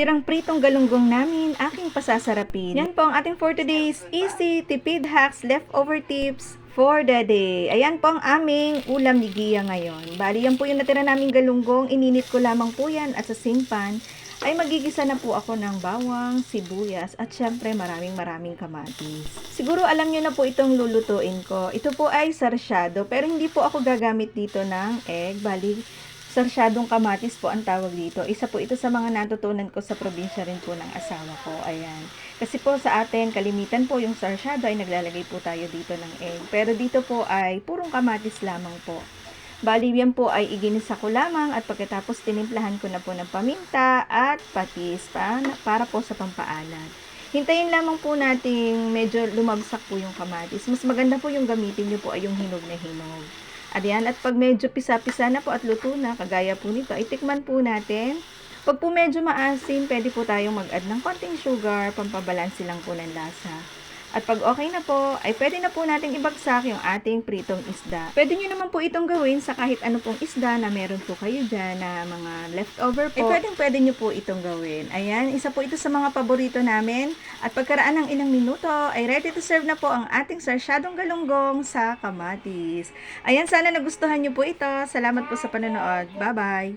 tirang pritong galunggong namin, aking pasasarapin. Yan po ang ating for today's easy tipid hacks leftover tips for the day. Ayan po ang aming ulam ni Gia ngayon. Bali, yan po yung natira naming galunggong. Ininit ko lamang po yan at sa same pan ay magigisa na po ako ng bawang, sibuyas, at syempre maraming maraming kamatis. Siguro alam nyo na po itong lulutuin ko. Ito po ay sarsyado, pero hindi po ako gagamit dito ng egg. Bali, sarsyadong kamatis po ang tawag dito. Isa po ito sa mga natutunan ko sa probinsya rin po ng asawa ko. Ayan. Kasi po sa atin, kalimitan po yung sarsyado ay naglalagay po tayo dito ng egg. Pero dito po ay purong kamatis lamang po. Bali, yan po ay iginisa ko lamang at pagkatapos tinimplahan ko na po ng paminta at patis pa, para po sa pampaalat. Hintayin lamang po nating medyo lumagsak po yung kamatis. Mas maganda po yung gamitin nyo po ay yung hinog na hinog. At at pag medyo pisa-pisa na po at luto na, kagaya po nito, ay tikman po natin. Pag po medyo maasim, pwede po tayong mag-add ng konting sugar, pampabalansi lang po ng lasa. At pag okay na po, ay pwede na po nating ibagsak yung ating pritong isda. Pwede nyo naman po itong gawin sa kahit ano pong isda na meron po kayo dyan na mga leftover po. Ay pwedeng pwede nyo po itong gawin. Ayan, isa po ito sa mga paborito namin. At pagkaraan ng ilang minuto, ay ready to serve na po ang ating sarsyadong galunggong sa kamatis. Ayan, sana nagustuhan nyo po ito. Salamat po sa panonood. Bye-bye!